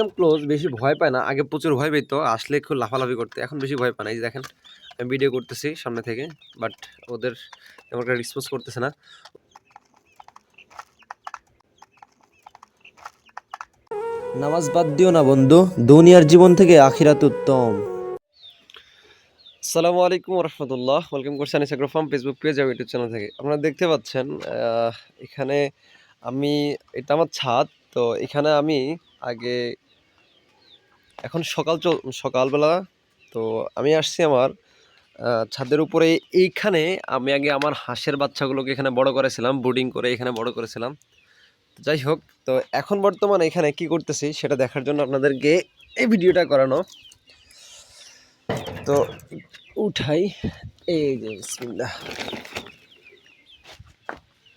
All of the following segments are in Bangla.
একদম ক্লোজ বেশি ভয় পায় না। আগে প্রচুর ভয় পেতো আসলে খুব লাফালাফি করতে এখন বেশি ভয় পায় না। এই যে দেখেন আমি ভিডিও করতেছি সামনে থেকে বাট ওদের তেমন একটা রেসপন্স করতেছে না। নামাজ বাদ দিও না বন্ধু দুনিয়ার জীবন থেকে আখিরাত উত্তম। আসসালামু আলাইকুম রহমতুল্লাহ ওয়েলকাম করছি আনিস ফার্ম ফেসবুক পেজ আর ইউটিউব চ্যানেল থেকে। আপনারা দেখতে পাচ্ছেন আহ, এখানে আমি এটা আমার ছাদ তো এখানে আমি আগে এখন সকাল চল, সকালবেলা, তো আমি আসছি আমার ছাদের উপরে। এইখানে আমি আগে আমার হাঁসের বাচ্চাগুলোকে এখানে বড় করেছিলাম, ব্রুডিং করে এখানে বড় করেছিলাম। যাই হোক, তো এখন বর্তমানে এখানে কি করতেছি সেটা দেখার জন্য আপনাদেরকে এই ভিডিওটা করানো। তো উঠাই, এই যে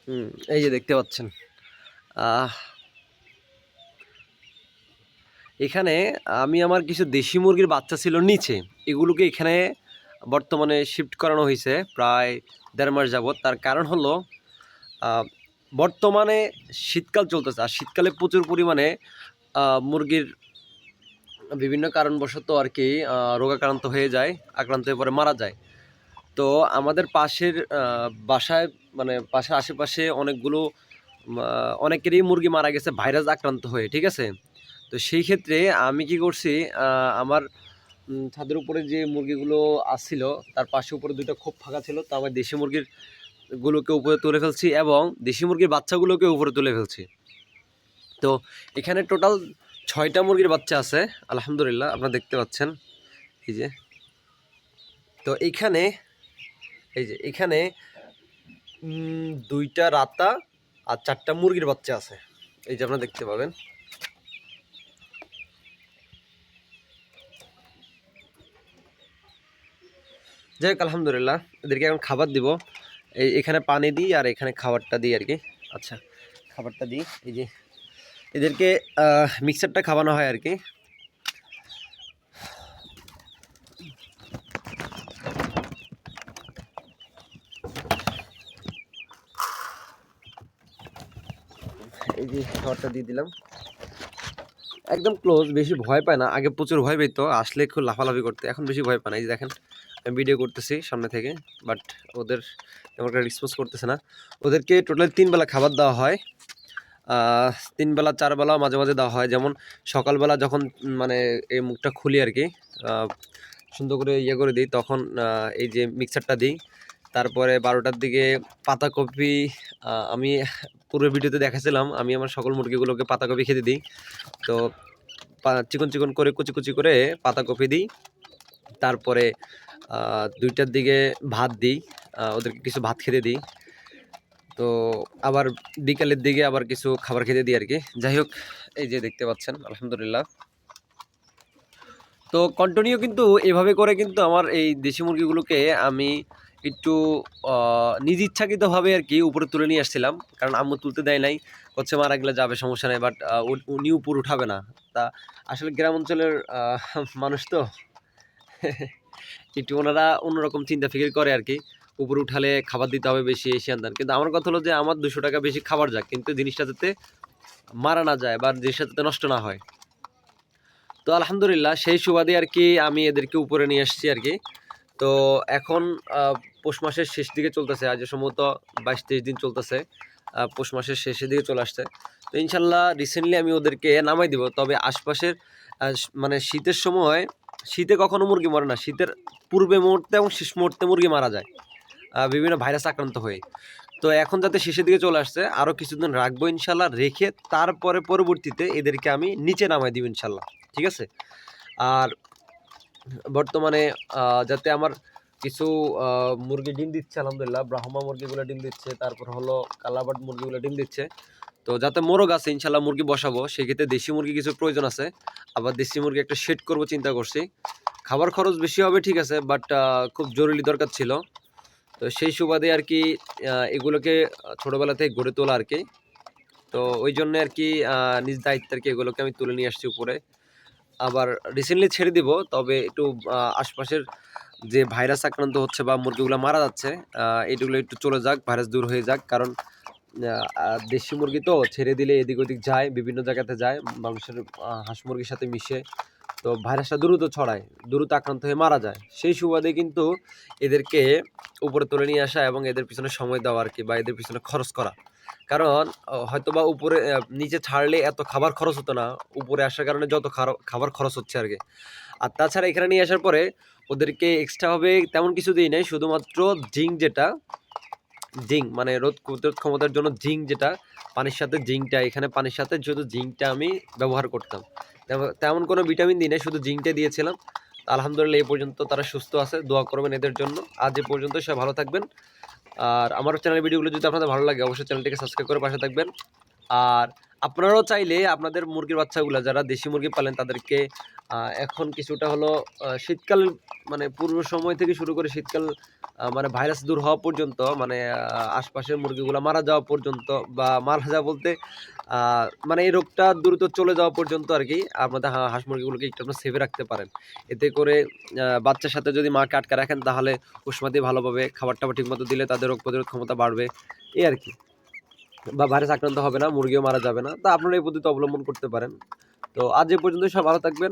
হুম, এই যে দেখতে পাচ্ছেন। আহ এখানে আমি আমার কিছু দেশি মুরগির বাচ্চা ছিল নিচে। এগুলোকে এখানে বর্তমানে শিফট করানো হয়েছে প্রায় দেড় মাস যাবত তার কারণ হলো বর্তমানে শীতকাল চলতেছে। আর শীতকালে প্রচুর পরিমাণে মুরগির বিভিন্ন কারণবশত আর কি রোগাক্রান্ত হয়ে যায়, আক্রান্ত হয়ে পরে মারা যায়। তো আমাদের পাশের বাসায় মানে পাশের আশেপাশে অনেকগুলো অনেকেরই মুরগি মারা গেছে, ভাইরাস আক্রান্ত হয়ে, ঠিক আছে? তো সেই ক্ষেত্রে আমি কি করছি আমার ছাদের উপরে যে মুরগিগুলো আসছিল, তার পাশে উপরে দুটো খোপ ফাঁকা ছিল, তো আমার দেশি মুরগির গুলোকে উপরে তুলে ফেলছি এবং দেশি মুরগির বাচ্চাগুলোকে উপরে তুলে ফেলছি। তো এখানে টোটাল ছয়টা মুরগির বাচ্চা আছে, আলহামদুলিল্লাহ, আপনারা দেখতে পাচ্ছেন, এই যে। তো এইখানে এই যে, এখানে দুইটা রাতা আর চারটা মুরগির বাচ্চা আছে, এই যে আপনারা দেখতে পাবেন। যাই হোক, আলহামদুলিল্লাহ। এদেরকে এখন খাবার দিব। এই এখানে পানি দিই আর এখানে খাবারটা দিই আর কি। আচ্ছা খাবারটা দিই। এই যে এদেরকে মিক্সারটা খাওয়ানো হয় আর কি। এই যে খাবারটা দিয়ে দিলাম। একদম ক্লোজ বেশি ভয় পায় না। আগে প্রচুর ভয় পেতো, আসলে খুব লাফালাফি করতে। এখন বেশি ভয় পায় না। এই যে দেখেন ভিডিও করতেছি সামনে থেকে বাট ওদের একটা রেসপন্স করতেছে না। ওদেরকে টোটাল তিন বেলা খাবার দেওয়া হয়। আহ, তিন বেলা চার বেলা মাঝে মাঝে দেওয়া হয়। যেমন সকালবেলা যখন মানে এই মুখটা খুলি আর কি সুন্দর করে ইয়ে করে দিই তখন এই যে মিক্সারটা দিই। তারপরে বারোটার দিকে পাতাকপি আমি পূর্বের ভিডিওতে দেখাছিলাম আমি আমার সকল মুরগিগুলোকে পাতাকপি খেতে দিই। তো চিকন চিকন করে কুচি কুচি করে পাতাকপি দিই। তারপরে দুইটার দিকে ভাত দিই ওদেরকে কিছু ভাত খেতে দিই। তো আবার বিকালের দিকে আবার কিছু খাবার খেতে দিই আর কি। যাই হোক, এই যে দেখতে পাচ্ছেন, আলহামদুলিল্লাহ। তো কন্টিনিউ কিন্তু এভাবে করে কিন্তু আমার এই দেশি মুরগিগুলোকে আমি একটু নিজ ইচ্ছাকৃতভাবে আর কি উপরে তুলে নিয়ে আসছিলাম। কারণ আম্মু তুলতে দেয় নাই, হচ্ছে মারা গেলে যাবে, সমস্যা নেই বাট উনি উপর উঠাবে না। তা আসলে গ্রাম অঞ্চলের মানুষ তো। একটু ওনারা অন্যরকম চিন্তা ফিকির করে আর কি। উপরে উঠালে খাবার দিতে হবে বেশি এশিয়ান দান। কিন্তু আমার কথা হলো যে, আমার দুশো টাকা বেশি খাবার যাক, কিন্তু জিনিসটা যাতে মারা না যায় বা জিনিসটা যাতে নষ্ট না হয়। তো আলহামদুলিল্লাহ, সেই সুবাদে আর কি আমি এদেরকে উপরে নিয়ে আসছি আর কি। তো এখন পৌষ মাসের শেষ দিকে চলতেছে। আজ সম্ভবত বাইশ তেইশ দিন চলতেছে পৌষ মাসের শেষের দিকে চলে আসছে। তো ইনশাল্লাহ রিসেন্টলি আমি ওদেরকে নামাই দিব। তবে আশপাশের মানে শীতের সময় শীতে কখনো মুরগি মরে না। শীতের পূর্বে মুহূর্তে এবং শেষ মুহূর্তে মুরগি মারা যায় বিভিন্ন ভাইরাস আক্রান্ত হয়ে। তো এখন যাতে শেষের দিকে চলে আসছে আরও কিছুদিন রাখব ইনশাল্লাহ, রেখে তারপরে পরবর্তীতে এদেরকে আমি নিচে নামাই দিব ইনশাল্লাহ, ঠিক আছে? আর বর্তমানে যাতে আমার কিছু মুরগি ডিম দিচ্ছে, আলহামদুলিল্লাহ। ব্রাহ্মা মুরগিগুলো ডিম দিচ্ছে, তারপর হলো কালাবাট মুরগিগুলো ডিম দিচ্ছে। তো যাতে মোরগ আছে ইনশাল্লাহ মুরগি বসাবো। সেক্ষেত্রে দেশি মুরগি কিছু প্রয়োজন আছে। আবার দেশি মুরগি একটা শেড করব, চিন্তা করছি। খাবার খরচ বেশি হবে, ঠিক আছে বাট খুব জরুরি দরকার ছিল। তো সেই সুবাদে আর কি এগুলোকে ছোটোবেলা থেকে গড়ে তোলা আর কি। তো ওই জন্য আর কি নিজ দায়িত্ব আর কি এগুলোকে আমি তুলে নিয়ে আসছি উপরে। আবার রিসেন্টলি ছেড়ে দিব, তবে একটু আশপাশের যে ভাইরাস আক্রান্ত হচ্ছে বা মুরগিগুলো মারা যাচ্ছে এগুলো একটু চলে যাক, ভাইরাস দূর হয়ে যাক। কারণ দেশি মুরগি তো ছেড়ে দিলে এদিক ওদিক যায়, বিভিন্ন জায়গাতে যায়, মানুষের হাঁস মুরগির সাথে মিশে। তো ভাইরাসটা দ্রুত ছড়ায়, দ্রুত আক্রান্ত হয়ে মারা যায়। সেই সুবাদে কিন্তু এদেরকে উপরে তুলে নিয়ে আসা এবং এদের পিছনে সময় দেওয়া আর কি, বা এদের পিছনে খরচ করা। কারণ হয়তো বা উপরে নিচে ছাড়লে এত খাবার খরচ হতো না, উপরে আসার কারণে যত খাবার খরচ হচ্ছে আর কি। আর তাছাড়া এখানে নিয়ে আসার পরে ওদেরকে এক্সট্রাভাবে তেমন কিছু দিই নাই, শুধুমাত্র জিঙ্ক যেটা জিঙ্ক মানে রোদ প্রতিরোধ ক্ষমতার জন্য জিঙ্ক যেটা, পানির সাথে জিঙ্কটা এখানে পানির সাথে শুধু জিঙ্কটা আমি ব্যবহার করতাম। তেমন- কোনো ভিটামিন দিই নাই, শুধু জিঙ্কটা দিয়েছিলাম। আলহামদুলিল্লাহ এই পর্যন্ত তারা সুস্থ আছে, দোয়া করবেন এদের জন্য। আজ এ পর্যন্ত সবাই ভালো থাকবেন। আর আমার চ্যানেলের ভিডিওগুলো যদি আপনাদের ভালো লাগে, অবশ্যই চ্যানেলটিকে সাবস্ক্রাইব করে পাশে থাকবেন। আর আপনারাও চাইলে আপনাদের মুরগির বাচ্চাগুলো, যারা দেশি মুরগি পালেন, তাদেরকে এখন কিছুটা হলো শীতকাল মানে পূর্ব সময় থেকে শুরু করে শীতকাল মানে ভাইরাস দূর হওয়া পর্যন্ত মানে আশপাশের মুরগিগুলো মারা যাওয়া পর্যন্ত বা মারা যাওয়া বলতে মানে এই রোগটা দ্রুত চলে যাওয়া পর্যন্ত আর কি, আপনাদের হাঁস মুরগিগুলোকে একটু আপনার সেভে রাখতে পারেন। এতে করে বাচ্চার সাথে যদি মাকে আটকা রাখেন, তাহলে উষ্মাদি ভালোভাবে খাবার টাবার ঠিকমতো দিলে তাদের রোগ প্রতিরোধ ক্ষমতা বাড়বে, এই আর কি। বা ভাইরাস আক্রান্ত হবে না, মুরগিও মারা যাবে না, তা আপনারা এই পদ্ধতি অবলম্বন করতে পারেন। তো আজ এ পর্যন্ত সব ভালো থাকবেন।